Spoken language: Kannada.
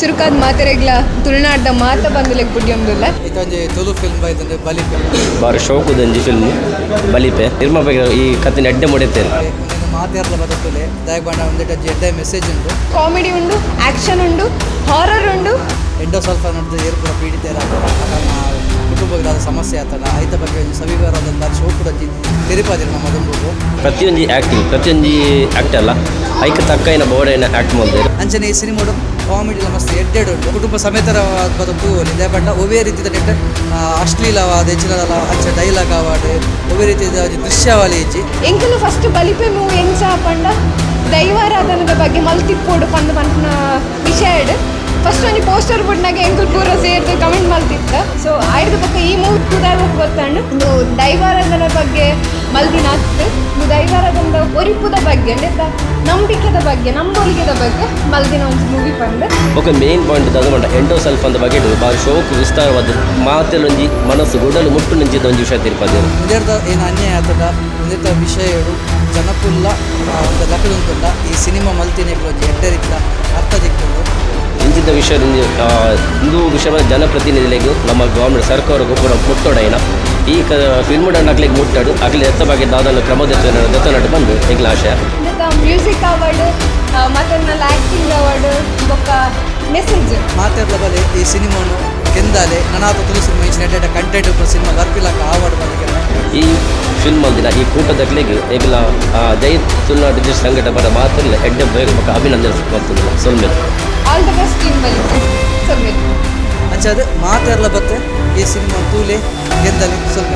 ಚುರುಕಾದ ಮಾತೆರೆಗ್ಲ ತುಳುನಾಡ್ದ ಮಾತ ಬಂದುಲೆಗ್ ಬುಡ್ಯೊಂದುಲ್ಲ ಇತ್ತೊಂಜಿ ತುಳು ಫಿಲ್ಮ್ ಬೈತಂದ್ರೆ ಬಲಿ ಫಿಲ್ಮ್ ಬಾರಿ ಶೋಕುದಂಜಿ ಫಿಲ್ಮ್ ಬಲಿಪೆ ನಿರ್ಮ ಈ ಕತ್ತಿನ ಎಡ್ಡೆ ಮುಡಿತೇನೆ ಮಾತಾಡಲ ಬದುಕುಲೆ ದಾಯಕ್ ಬಂಡ ಒಂದೆಟ ಎಡ್ಡೆ ಮೆಸೇಜ್ ಉಂಟು. ಕಾಮಿಡಿ ಉಂಡು ಆಕ್ಷನ್ ಉಂಡು ಹಾರರ್ ಉಂಡು. ಎಂಡೋ ನಡೆದು ನೋಡಿದ್ರೆ ಕೂಡ ಪೀಡಿತೇರ ಕುಟುಂಬದ ಸಮಸ್ಯೆ ಆತನ ಐತ ಬಗ್ಗೆ ಒಂದು ಸವಿವರವಾದ ಬಾರಿ ಶೋಕುಡಂಜಿ ತೆರಿಪಾದಿರ ನಮ್ಮ ದುಂಬುಗು ಪ್ರತಿಯೊಂದು ಆ್ಯಕ್ಟಿಂಗ್ ಪ್ರತಿಯೊಂದು ಆ್ಯಕ್ಟ್ ಅಲ್ಲ ಐಕ ತಕ್ಕೈನ ಏನ ಆ್ಯಕ್ಟ್ ಮಾಡ್ತಾರೆ ಅಂಚನೆ ಈ ಸಿನಿಮಾಡು ಕಾಮಿಡಿ ಮಸ್ತ್ ಎಡ್ಡೆಡ್ ಉಂಟು. ಕುಟುಂಬ ಸಮೇತರವಾದ ಬದುಕು ನಿಜ ಬಂಡ ಒವೇ ರೀತಿಯ ನೆಟ್ಟ ಅಶ್ಲೀಲವಾದ ಹೆಚ್ಚಿನದಲ್ಲ ಅಂಚ ಡೈಲಾಗ್ ಆವಾಡೆ ಒವೇ ರೀತಿಯ ದೃಶ್ಯಾವಳಿ ಹೆಚ್ಚಿ. ಎಂಕಲು ಫಸ್ಟ್ ಬಲಿಪೆ ಮೂವಿ ಎಂಚ ಪಂಡ? ದೈವಾರಾಧನದ ಬಗ್ಗೆ ಮಲ್ತಿಪ್ಪೋಡು ಪಂದ ಪಂಪನ ವಿಷಯ ಫಸ್ಟ್ ಒಂದು ಪೋಸ್ಟರ್ ಬುಡ್ನಾಗ ಈ ಮೂರು ಮುದಾಯ್ವಕ್ಕೆ ಬರ್ತಾಂಡು ಒಂದು ದೈವಾರಾಧನೆ ಬಗ್ಗೆ ಮಲ್ದಿನಾಗ್ತು ದೈವಾರಾಧನದ ಒರಿಪುದ ಬಗ್ಗೆ ಅಂದ್ರೆ ನಂಬಿಕೆದ ಬಗ್ಗೆ ನಂಬೊಲಿಗೆದ ಬಗ್ಗೆ ಮಲ್ದಿನ ಒಂದು ಮೂವಿ ಪಂಡ ಓಕೆ ಮೇನ್ ಪಾಯಿಂಟ್ ತಗೊಂಡ ಎಂಡೋ ಸೆಲ್ಫ್ ಅಂತ ಬಗ್ಗೆ ಬಾರಿ ಶೋಕು ವಿಸ್ತಾರವಾದ ಒಂದು ಮನಸ್ಸು ಗುಡಲು ಮುಟ್ಟು ನಿಂತಿದ್ದ ಒಂದು ವಿಷಯ ತಿರ್ಪದಿರು ಏನು ಅನ್ಯಾಯ ಆತದ ಮುಂದಿರ್ದ ವಿಷಯ ಜನಕುಲ್ಲ ಒಂದು ಲಕಲುಂತುಂಡ ಈ ಸಿನಿಮಾ ಮಲ್ತಿನ ಎಡ್ಡರಿತ್ತ ಅರ್ಥ ದಿಕ್ಕುಂಡು ವಂಚಿತ ವಿಷಯ ಹಿಂದೂ ವಿಷಯ ಜನಪ್ರತಿನಿಧಿಗಳಿಗೂ ನಮ್ಮ ಗೌರ್ಮೆಂಟ್ ಸರ್ಕಾರಕ್ಕೂ ಕೂಡ ಮುಟ್ಟೋಡೇನ ಈ ಕ ಫಿಲ್ಮ್ ಆಗ್ಲಿಕ್ಕೆ ಮುಟ್ಟಾಡು ಆಗಲಿ ಎತ್ತಬಾಗಿ ದಾದಲು ಕ್ರಮದತ್ತ ದತ್ತನಾಡು ಬಂದು ಈಗಲ ಆಶಯ ಮ್ಯೂಸಿಕ್ ಅವಾರ್ಡ್ ಮತ್ತೆ ಆ್ಯಕ್ಟಿಂಗ್ ಅವಾರ್ಡ್ ಬೊಕ್ಕ ಮೆಸೇಜ್ ಮಾತಾಡ್ಲ ಬಲೆ ಈ ಸಿನಿಮಾನು ಕೆಂದಾಲೆ ನನಾತ ತುಳು ಸಿನಿಮಾ ಇಚ್ಚಿನ ಕಂಟೆಂಟ್ ಉಪ್ಪ ಸಿನಿಮಾ ಬರ್ಪಿಲಾಕ ಅವಾರ್ಡ್ ಬಂದಿದೆ ಈ ಫಿಲ್ಮ್ ಅಂದಿನ ಈ ಕೂಟದಗಳಿಗೆ ಈಗಲ ಜೈ ತುಳುನಾಡು ಸಂಘಟ ಬರ ಮಾತ್ರ ಎಡ್ಡೆ ಬೇಗ ಅಭಿನಂದನೆ ಸಿಕ್ಕೊಂತಿಲ್ಲ ಸೊಲ್ಮೇಲೆ ಆಲ್ ದ ಬೆಸ್ಟ್ ಟೀಮ್ ಬಲಿತೆ ಸೊಲ್ಮೇಲೆ ಅಂಚ ಅದು ಮಾತಾಡ್ಲ ಬತ್ತೆ. ಈ ಸಿನಿಮಾ ತೂಲೆ ಗೆದ್ದಲೆ. ಸ್ವಲ್ಪ